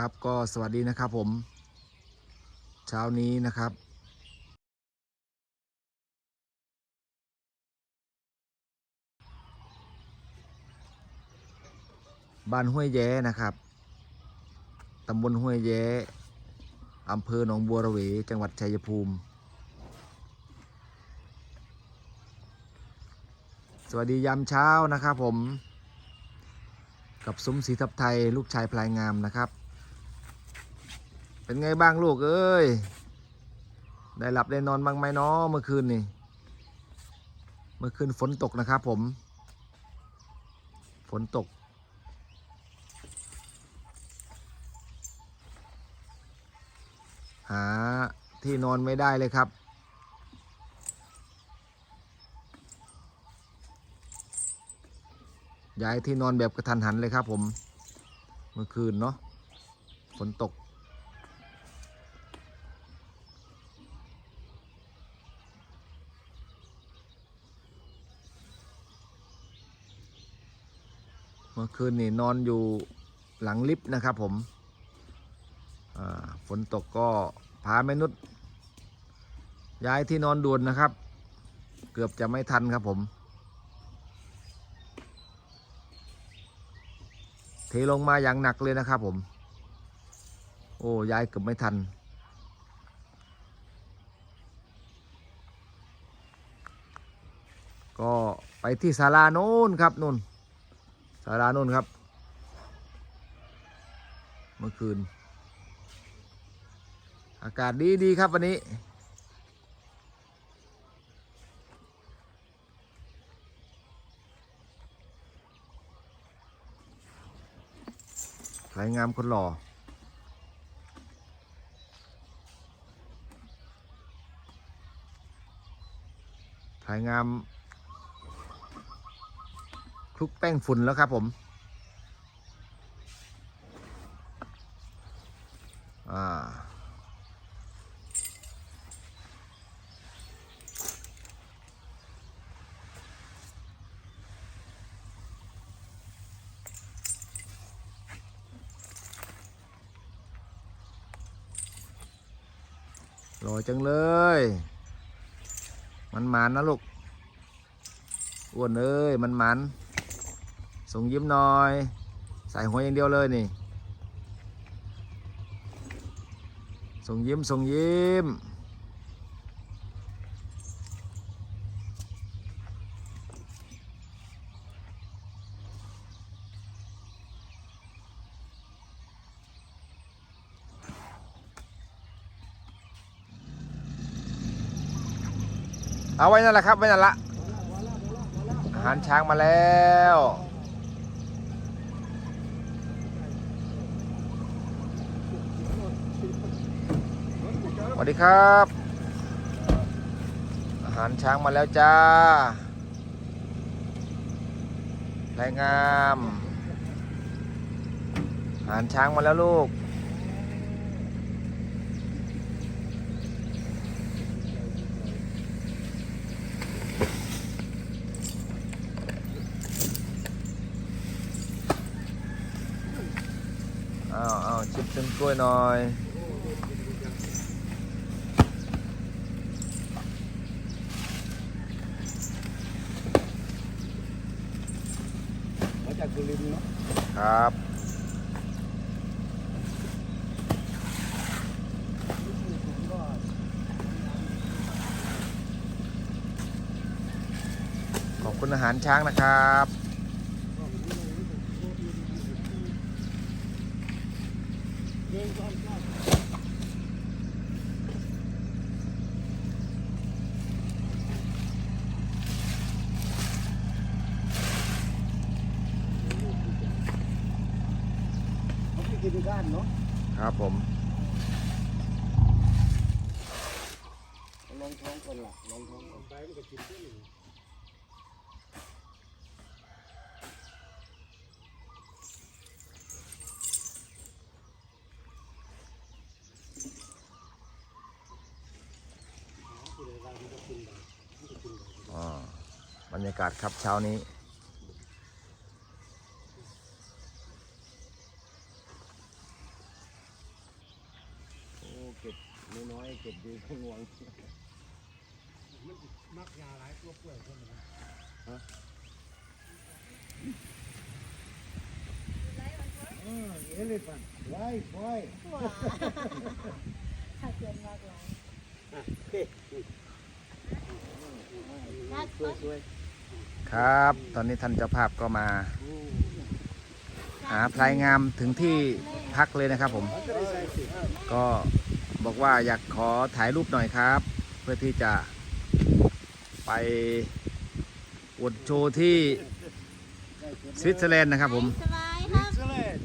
ครับก็สวัสดีนะครับผม เช้านี้นะครับบ้านห้วยแย้นะครับ ตำบลห้วยแย้อำเภอหนองบัวระเว จังหวัดชัยภูมิ สวัสดียามเช้านะครับผม กับซุ้มสีทับไทยลูกชายพลายงามนะครับ เป็นไงบ้างลูกเอ้ย ได้หลับได้นอนบ้างไหมเนาะเมื่อคืนนี่ เมื่อคืนฝนตกนะครับผม ฝนตก หาที่นอนไม่ได้เลยครับย้ายที่นอนแบบกระทันหันเลยครับผม เมื่อคืนเนาะฝนตก คืนนี่นอนอยู่หลังลิฟต์นะครับผมฝนตกก็พาแม่นุษย์ย้ายที่นอนด่วนนะครับ เกือบจะไม่ทันครับผม เทลงมาอย่างหนักเลยนะครับผม โอ้ย้ายเกือบไม่ทันก็ไปที่ศาลาโน้นครับนู่น ศาลาโน้นครับ เมื่อคืน อากาศดีดีครับวันนี้สวยงามคนหล่อถ่ายงาม คลุกแป้งฝุ่นแล้วครับผมอ่าหล่อจังเลย มันหมันนะลูกอ้วนเอ้ย มันหมัน ส่งยิ้มหน่อย ใส่หัวอย่างเดียวเลยนี่ ส่งยิ้มส่งยิ้ม เอาไว้นั่นแหละครับไว้นั่นละอาหารช้างมาแล้ว สวัสดีครับ อาหารช้างมาแล้วจ้าแรงงาม อาหารช้างมาแล้วลูก อ้าวอ้าวชิมชิมกล้วยหน่อย มาจาก สุรินทร์เนาะครับขอบคุณอาหารช้างนะครับเขาไปกินก้านเนาะ ครับผมลองท้องก่อนละลองท้องก่อนไปมันก็กินได้อยู่อ่าบรรยากาศครับเช้านี้ อ ดีขอ งหลวงมักยาหลายตัวป่วยคนนะเออเอลิฟันไว้ไว้ถ้าเกินมากหลายช่วยช่วยครับ ตอนนี้ท่านเจ้าภาพก็มา หาพลายงามถึงที่พักเลยนะครับผม ก็ได้ใส่สิก็ บอกว่าอยากขอถ่ายรูปหน่อยครับ เพื่อที่จะไปอวดโชว์ที่สวิตเซอร์แลนด์นะครับผมสบายครับเสลด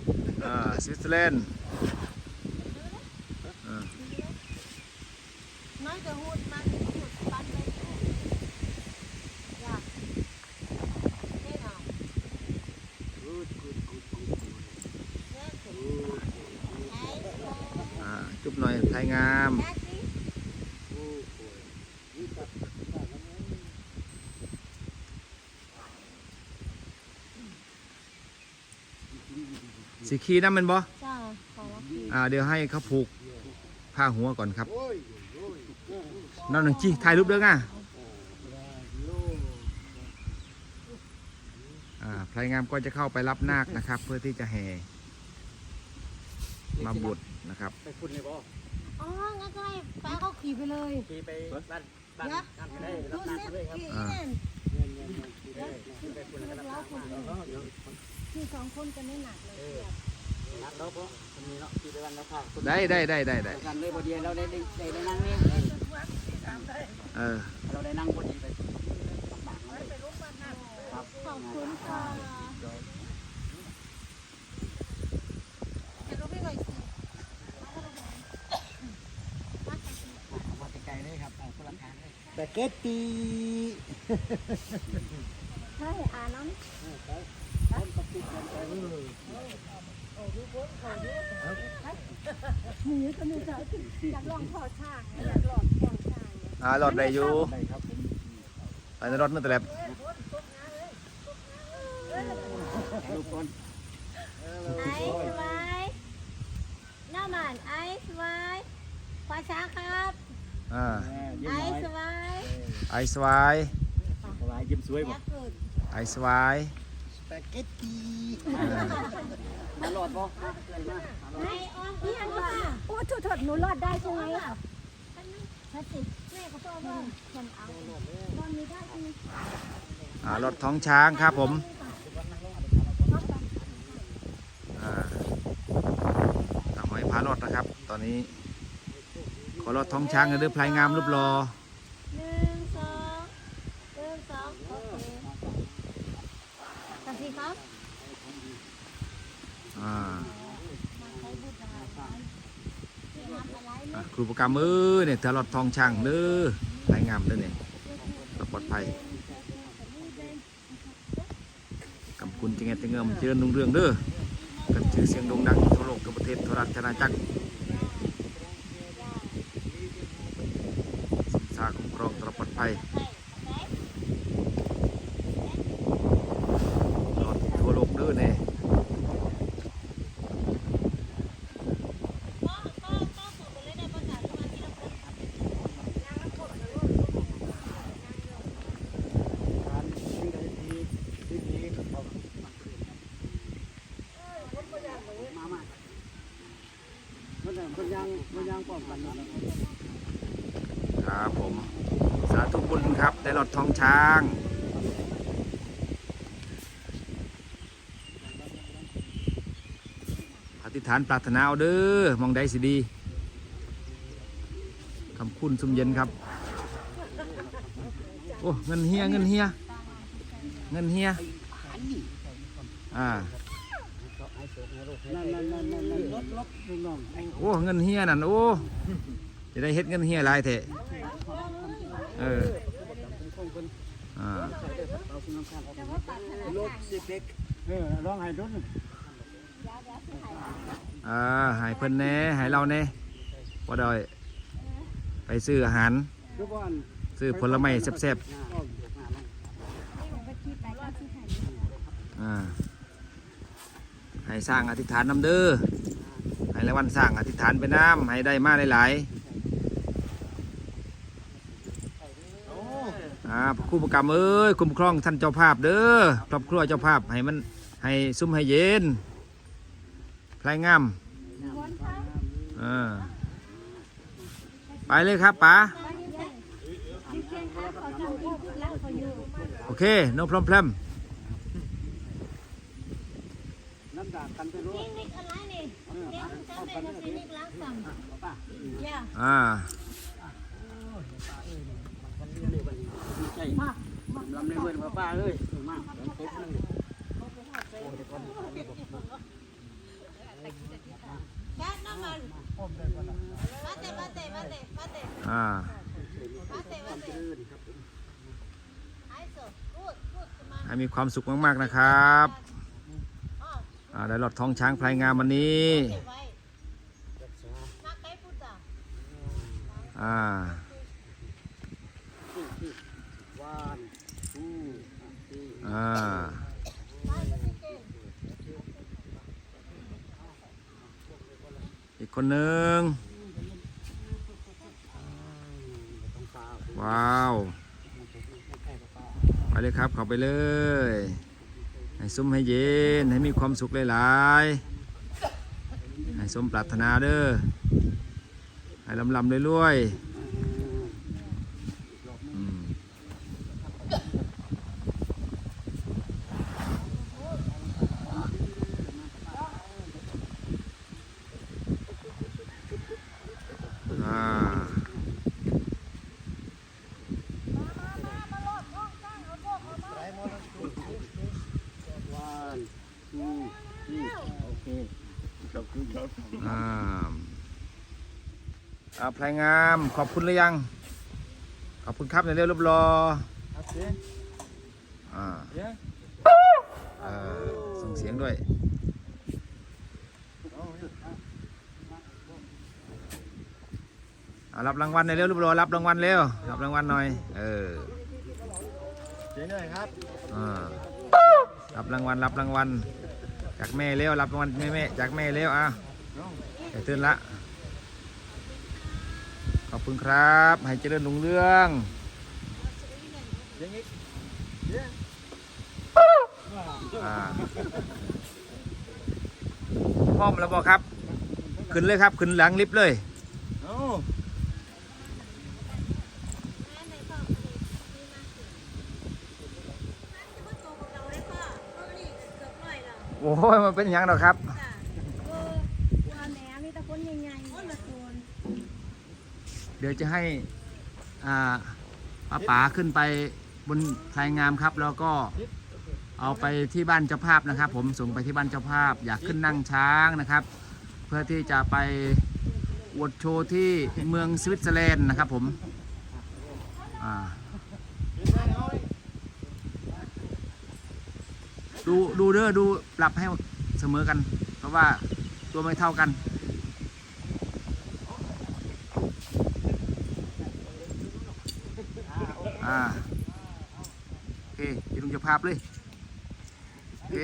อ่าสวิตเซอร์แลนด์อ่า น้อยจะหูดมันหูดปันไปอยากเล่นเอา กูดกูดกูดกูด เล่นสิไอ้ อ่าจุบหน่อยพลายงาม แม่สิ กูดนี่ตัดตัดแล้วมั้ง สี ขีน้ำมันบ่จ้าขอรับพี่อ่าเดี๋ยวให้เขาผูกผ้าหัวก่อนครับโอ้ยโอ้ยน้องหนึ่งจีถ่ายรูปเด้อง่ะโลอ่าพลายงามก็จะเข้าไปรับนาคนะครับ เพื่อที่จะแห่มาบวชนะครับ ไปคุณเลยบ่อ๋องั้นก็ให้ป้าเขาขี่ไปเลยขี่ไปบ้านบ้านนะงานไปได้รัดูบงานสิไปเลยครับขี่อ่า นั่นเนี่ยเนี่ยเนี่ยที่ได้ไปคุณแล้วก็รับเรางานคนมาเดียวขี่สองคนกันไม่หนักเลยนัดเราเพราะคนนี้เนาะขี่ไปวันละภาคได้ได้ได้ได้ได้กันเลยพอดีเราได้ได้ได้ได้นั่งนี่เออเราได้นั่งพอดีไปต่างๆเลยครับขอบคุณค่ะจะรู้ไม่หน่อยสิมาไกลๆเลยครับคนละทางเลยแต่เกตตีใช่อ่าน้อง ต้นตะปิดกันไปเออ หนีคนนึงจะอยากลองขอช่างอยากลองแข่งช่างอ่ารถได้อยู่ได้ครับผมไปในรถนั่นแต่แบบลูกไอ้สบายหน้ามันไอ้สบายขวาช้าครับอ่าไอ้น้อยสบายไอสวายสบาย ยิ้มสวยอบ่ไอสวาย ปาเกตตีมาหลอดบ่ไอ้อ้อมพี่อันว่าโอ้ถดถดหนูรอดได้ใช่ไหมอะถ้าสิแม่เขาบอกว่าคนเอาตอนนี้ได้ใช่ไหมอ่ารถท้องช้างครับผมอ่าทำให้พารถนะครับ ตอนนี้ ขอรถท้องช้างกันด้วยพลายงามรูปรอ หนึ่งสองหนึ่งสองโอเคสักที ครับอ่ามาใช้บุตรอะไรที่ทำอะไรอะครูประกรรมมือเนี่ยถ้ารถท้องช้างเด้อพลายงามเด้อเนี่ยปลอดภัยกำคุณจังไงจังเงิมเจริญรุ่งเรืองเด้อกันชื่อเสียงโด่งดังทั่วโลกทั่วประเทศทั่วราชอาณาจักรศึกษาคุ้มครองตลอดปลอดภัยตลอดทั่วโลกเด้อเนี่ย การที่ได้ดีที่ดีครับ มามา มันมันยังมันยังป้องกันอยู่นะ ครับผม สาธุบุญครับ ได้รถทองช้างอธิษฐานปรารถนาเอาเด้อมองได้สิดีคำคุณสมเย็นครับ โอ้ เงินเฮีย เงินเฮีย เงินเฮีย อ่า นั่นนั่นนั่นนั่นนั่น ลดลดลุงน้องโอ้เงินเฮียนั่นโอ้จะได้เฮ็ดเงินเฮียหลายเถอะเอออ่าลดสิเด็กเออร้องให้ดุนอ่าใหายเพิ่นแน่ใหายเราแน่ว่าดอยไปซื้ออาหาร ซื้อผลไม้แซ่บๆอ่าให้สร้างอธิษฐานนำเด้อ ให้ละวันสร้างอธิษฐานไปน้ำให้ได้มาหลายๆอ่าพระครูประกรรมเอ้ยคุ้มครองท่านเจ้าภาพเด้อครอบครัวเจ้าภาพให้มันให้ซุ้มให้เย็นพลายงามอ่าไปเลยครับป๋าโอเคน้องพร้อมเพลมน้ำด่างกันไปรู้ อะไรนี่เด็กจำเป็นจะนี่ล้างสั่งย่าอ่าใช่มาลำเลยเว้ยป้าเลยมาเต็มเลยแค่น้ำมันมาเตะมาเตะมาเตะมาเตะอ่ามาเตะมาเตะไอ้สุดพูดพูดมาให้มีความสุขมาก ๆ นะครับอ่าได้หลอดทองช้างพลายงามวันนี้ เก็บไว้นักไก่พูดจ้ะ อ่าวานอืออ่าอีกคนหนึ่งว้าว ไปเลยครับเข้าไปเลย ให้ซุ้มให้เย็น ให้มีความสุขหลายๆ ให้สมปรารถนาเด้อ ให้ลำลำเรื่อยๆอืมอ่า วานอือนี่โอเคขอบคุณครับ อ่าอ่า พลายงาม ขอบคุณหรือยัง ขอบคุณครับในเรื่องรูปรอโอเคอ่าเย้เอ่อส่งเสียงด้วยอ่ารับรางวัลในเร็วรูปรอรับรางวัลเร็ว รับรางวัลหน่อย เออเจ๊หน่อยครับอ่ารับรางวัลรับรางวัลจากแม่เร็วรับรางวัลแม่แม่จากแม่เร็วอะเดี๋ยวตื่นละขอบ คุณครับ ให้เจริญรุ่งเรืองอ่าพร้อมแล้วบอกครับ ขึ้นเลยครับ ขึ้นหลังลิฟต์เลยโอ้โอ้ยมันเป็นย่างหรอครับ เออว่าแหนมีแต่คนใหญ่ๆคนละคน เดี๋ยวจะให้อ่าป้าป๋าขึ้นไปบนพลายงามครับ แล้วก็เอาไปที่บ้านเจ้าภาพนะครับ ผมส่งไปที่บ้านเจ้าภาพ อยากขึ้นนั่งช้างนะครับ เพื่อที่จะไปอวดโชว์ที่เมืองสวิตเซอร์แลนด์นะครับผมอ่า ดูดูเด้อดูปรับให้เสมอกัน เพราะว่าตัวไม่เท่ากัน อ่าโอเคอยืนลงจะภาพเลยโอเค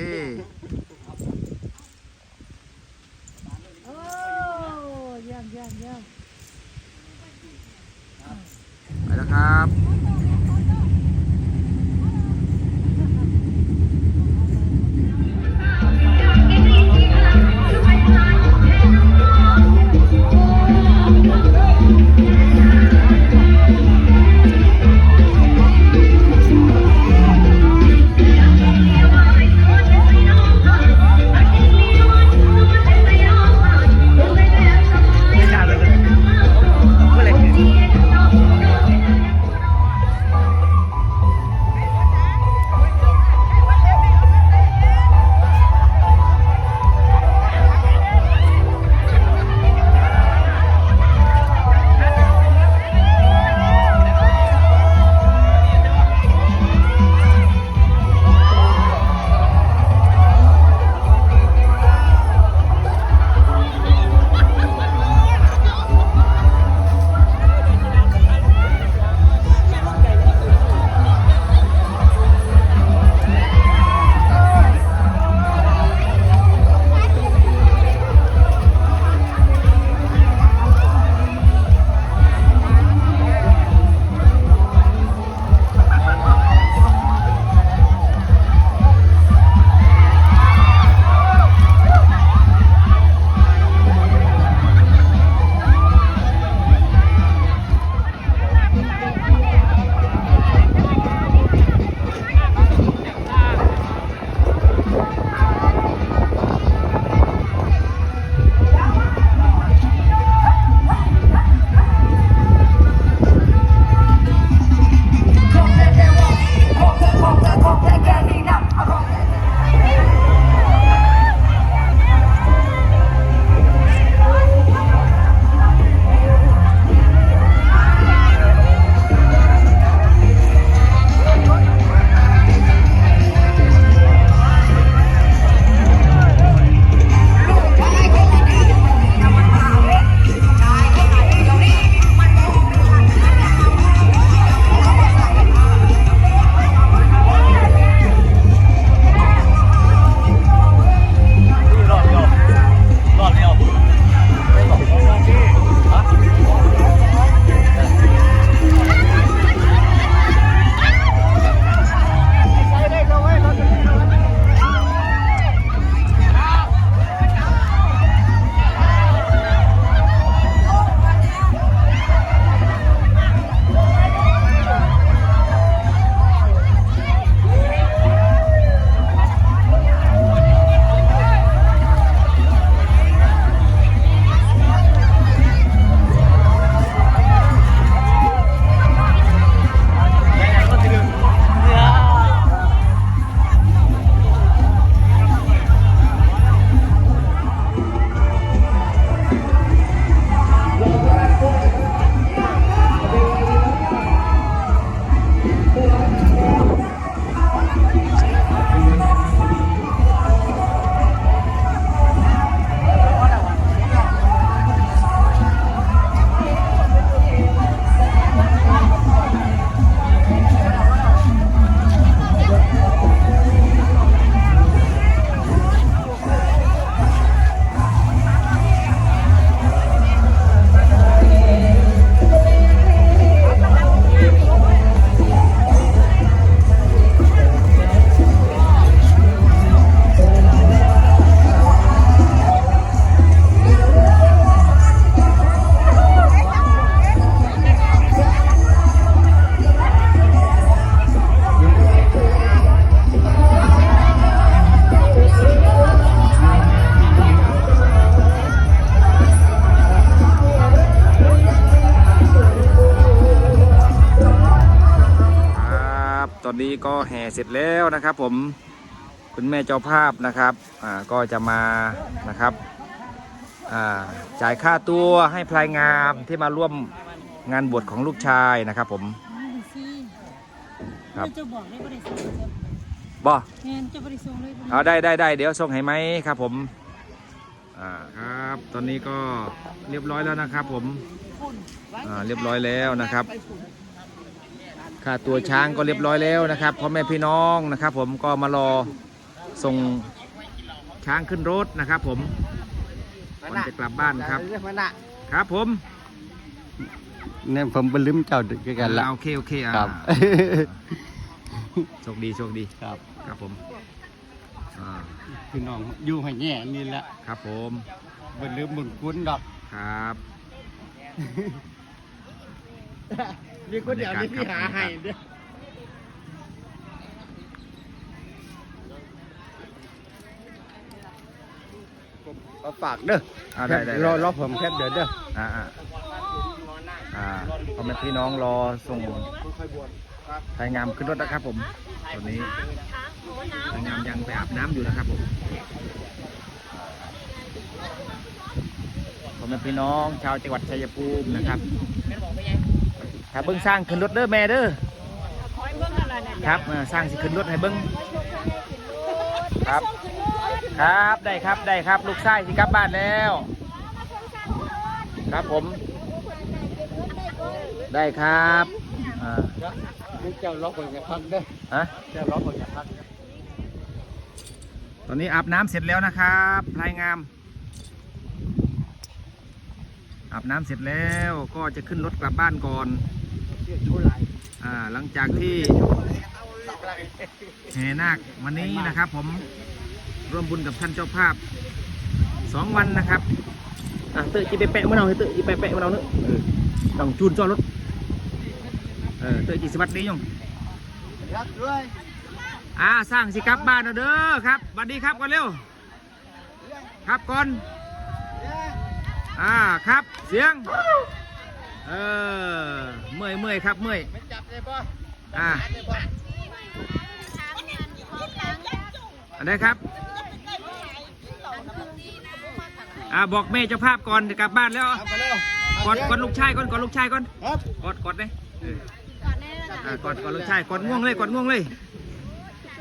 เสร็จแล้วนะครับ ผมคุณแม่เจ้าภาพนะครับอ่าก็จะมานะครับอ่าจ่ายค่าตัวให้พลายงามที่มาร่วมงานบวชของลูกชายนะครับผมครับจะบอกได้บริสุทธิ์บ่แม่นจะบริสุทธิ์เลยบ่เอาได้ได้ได้เดี๋ยวส่งให้ไหมครับผมอ่าครับตอนนี้ก็เรียบร้อยแล้วนะครับ ผมอ่าเรียบร้อยแล้วนะครับ ค่าตัวช้างก็เรียบร้อยแล้วนะครับพ่อแม่พี่น้องนะครับ ผมก็มารอส่งช้างขึ้นรถนะครับ ผมก่อนจะกลับบ้านครับเรื่องมันน่ะครับ ผมเนี่ยผมไปลืมเจ้าด้วยกันละอ่าโอเคโอเคอ่าครับโชคดีโชคดีครับครับผมอ่าพี่น้องอยู่ให้แง่นี่แหละครับผมบ่ลืมบุญคุณดอกครับ มีคนเดียวที่พี่หาให้เด้อเอาฝากเด้ออ่าได้ได้ได้ รอรอผมแค่เดี๋ยวเด้ออ่าอ่าอ่าพ่อแม่พี่น้องรอส่งไทยงามขึ้นรถนะครับผมตอนนี้ไทยงามยังไปอาบน้ำอยู่นะครับผมพ่อแม่พี่น้องชาวจังหวัดชัยภูมินะครับ ถ้าเบิ้งสร้างขึ้นรถเด้อแม่เด้อครับเออสร้างสิขึ้นรถให้เบิ้งครับ ครับได้ครับได้ครับลูกชายสิกลับบ้านแล้ว ครับผม ได้ครับอ่านี่เจ้าล็อกไว้กับพักเด้อฮะเจ้าล็อกไว้กับพักตอนนี้อาบน้ำเสร็จแล้วนะครับพลายงามอาบน้ำเสร็จแล้วก็จะขึ้นรถกลับบ้านก่อน อ่าหลังจากที่แห่นาควันนี้นะครับผมร่วมบุญกับท่านเจ้าภาพสองวันนะครับอะเตะจีไปแปะมะนาวให้เตะจีไปแปะมะนาวเนอะเออต้องจูนจอดรถเออเตะจีสวัสดียงรักด้วยอ่าสร้างสิครับบ้านเอาเด้อครับสวัสดีครับก่อนเร็ว ครับก่อนอ่าครับเสียง เออเมื่อยเมื่อยครับเมื่อยไม่จับเลยป่ะอ่าอันไหนครับอ่าบอกแม่เจ้าภาพก่อนจะกลับบ้านแล้วเอาไปเร็วกอดกอดลูกชายก่อนกอดลูกชายก่อนครับกอดกอดเลยเอออ่ากอดกอดลูกชายกอดง่วงเลยกอดง่วงเลย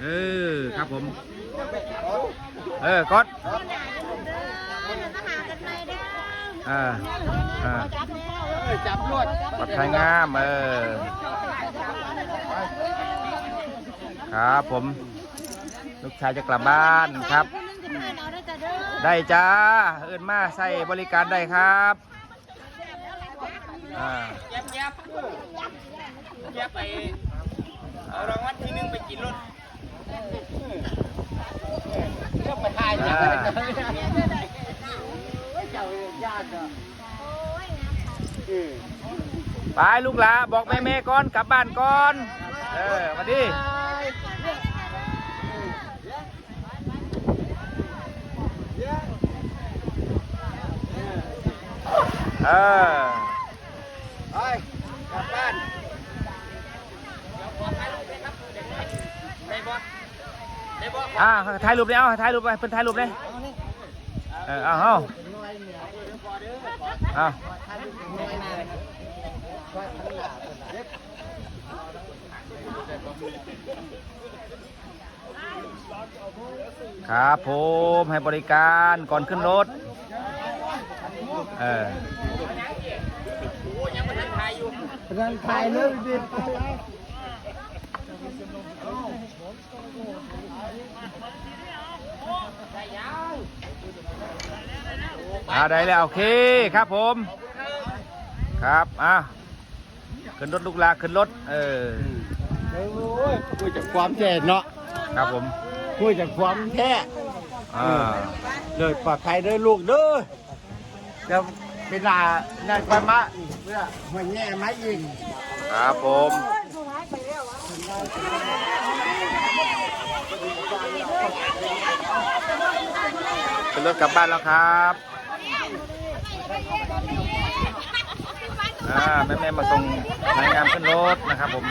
เออครับผม เออกอดอ่าอ่าเอ้ย จับรวดกอดไทยงามเออครับผม ลูกชายจะกลับบ้านครับ ได้จ้าเอินมาใส่บริการได้ครับอ่าแยบแยบแยบไปเอารางวัลที่หนึ่งไปกินรถเลือกไปทายจังเลยเจ้าญาติอะเออ ไปลูกหลาบอกแม่แม่ก่อนกลับบ้านก่อน เออมาดิเออไปกลับบ้านอ่าถ่ายรูปเลยเอาถ่ายรูปไปเพิ่นถ่ายรูปเลยเออเอา อาเอาครับผมให้บริการก่อนขึ้นรถ เออรังทายเลยดิ อ่าได้แล้วโอเคครับผม ครับอะขึ้นรถลูกหลาขึ้นรถเออโอ้ยคุยจากความแท้เนาะครับผมคุยจากความแท้อ่าเลยปลอดภัยเด้อลูกเด้อจะเวลานั่นไปมาเพื่อหัวแง่ไม้ยิงครับผมขึ้นรถกลับบ้านแล้วครับ อ่าแม่แม่มาส่งนายงามขึ้นรถนะครับผม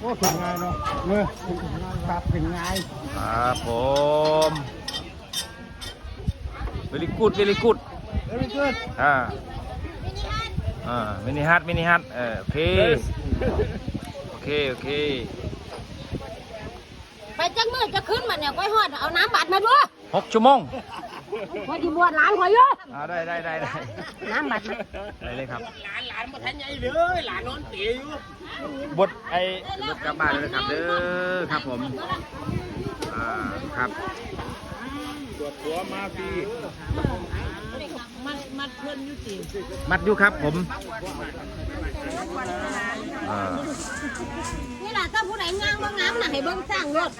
โอ้ถึงงานเนาะเมื่อครับถึงงานครับผมเวลิกูดเวลิกูดเวลิกูดอ่า อ่ามินิฮัทมินิฮัทเออโอเค โอเค โอเค ไปจักมือจะขึ้นมาเนี่ยก้อยฮอดเอาน้ำบัดมาด้วยหกชั่วโมงพอดีบวชหลานข่อยเยอะอ่าได้ได้ได้ได้น้ำบัดมาได้เลยครับ หลานหลานมาทันใหญ่เลยหลานนอนเตะอยู่บทไอ้บทกลับบ้านเลยนะครับเด้อครับผม อ่า ครับตรวจหัวมาฟรี มัดมัดเพื่อนอยู่ติมัดอยู่ครับผมอ่านี่ล่ะถ้าผู้ใดงามบ่งามน่ะให้เบิ่งสร้างรถ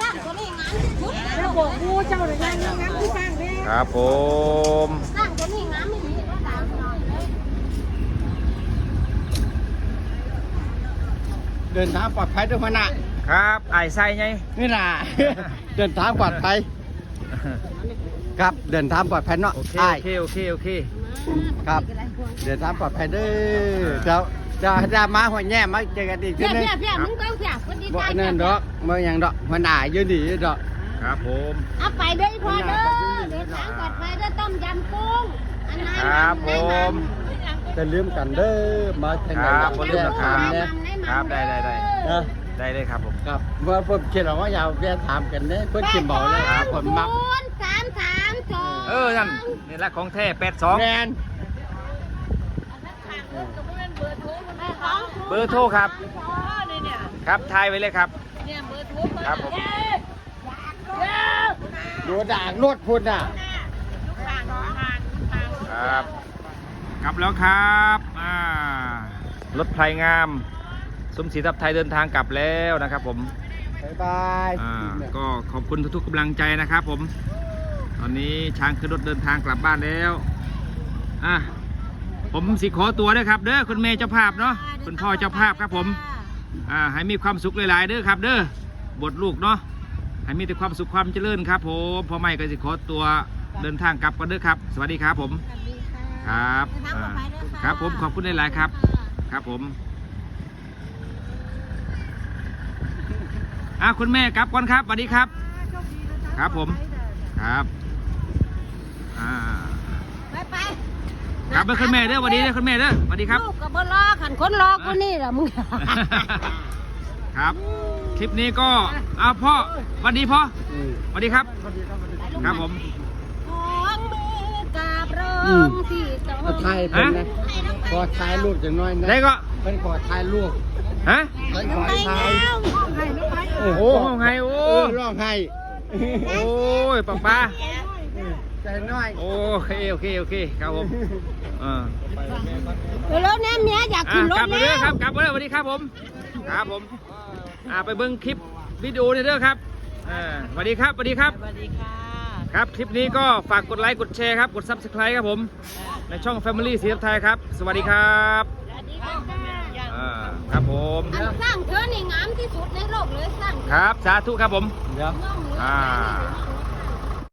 สร้างตัวนี้งามที่สุดแล้วบอกกูเจ้าเลยงามงามที่สร้างเด้ครับผมสร้างตัวนี้งามไม่ดีก็สร้างหน่อยเลยเดินทางปลอดภัยด้วยพะนะครับไอ้ไส้ไงนี่น่ะ เดินทางปลอดภัย ครับเดินทางปลอดภัยเนาะโอเคใช่โอเคโอเคโอเค ครับ เดินทางปลอดภัยเด้อเจ้าจะจะมาหัวแง่มาเจอกันอีกทีเพี้ยนึงเพี้ยเพี้ยมึงต้องเสียคนดีบ่ใจนั่นดอกบ่หยังดอกมันหนาอยู่นี่ดอกครับผม เอาไปเด้อพอเด้อเดินทางปลอดภัยเด้อต้มยำกุ้งอันนั้นครับผม จะลืมกันเด้อมาทางคไหนรับผมลืมนะครับเนี่ยครับได้ได้ได้ นะ ได้เลยครับผม ครับเมื่อผมคิดว่าอยากแวะถามกันเนี่ยเพิ่นคิดบอกเลยครับผมมักศูนย์สามสามสองเออนั่นนี่แหละของแท้แปดสองแมนแม่ของเบอร์โทรครับ ครับทายไว้เลยครับเนี่ยเบอร์โทรครับผมดูด่างรถพุ่นอะครับกลับแล้วครับอ่ารถไพรงาม สมศรีทับไทยเดินทางกลับแล้วนะครับ ผมบ๊ายบายอ่าก็ขอบคุณทุกๆกำลังใจนะครับ ผม ตอนนี้ช้างขึ้นรถเดินทางกลับบ้านแล้วอะผมสิขอตัวด้วยครับ เด้อคุณเมย์เจ้าภาพเนาะคุณพ่อเจ้าภาพครับผมอ่าให้มีความสุขหลายๆเด้อครับ เด้อบทลูกเนาะให้มีแต่ความสุขความเจริญครับ ผมพ่อไม่ก็สิขอตัวเดินทางกลับกันเด้อครับ สวัสดีครับผม ครับอ่าครับผมขอบคุณหลายๆครับ ครับผม อะคุณแม่กลับก่อนครับสวัสดีครับ ครับผม ครับ อ่า ไปไปกลับไปคุณแม่เด้อสวัสดีเด้อคุณแม่เด้อสวัสดีครับ ลูกกับบ่รอขันคนรอกูนี่แหละมึง ครับ คลิปนี้ก็เอาพ่อสวัสดีพ่ออืมสวัสดีครับ ครับผมของมือกราบร้อือมงที่สองเอาถ่ายเพิ่นนะขอถ่ายรูปจังน้อยนะได้ก็เพิ่นขอถ่ายรูปฮะเพิ่นขอไปถ่าย โอ้โหโอ้ห้องไงโอ้เออร้องไห้โอ้ยป้าป้าใจน้อยโอเคโอเคโอเคครับผมเออแล้วเนี่ยเมียอยากอะขึ้นรกถลับมาแล้เด้อวครับกลับมาเด้อสวัสดีครับผมครับผมอ่าไปเบิ้งคลิปวิดีโอนี่เด้อครับอ่าสวัสดีครับสวัสดีครับสวัสดีค่ะครับคลิปนี้ก็ฝากกดไลค์กดแชร์ครับกด subscribe ครับผมในช่อง Family สีทับไทยครับ สวัสดีครับอ่าค รับผมอันสร้างเธอนี่งามที่สุดในโลกเลยสร้างครับสาธุครับผมเดี๋ยว น้องเหลืออ่า ไปนี่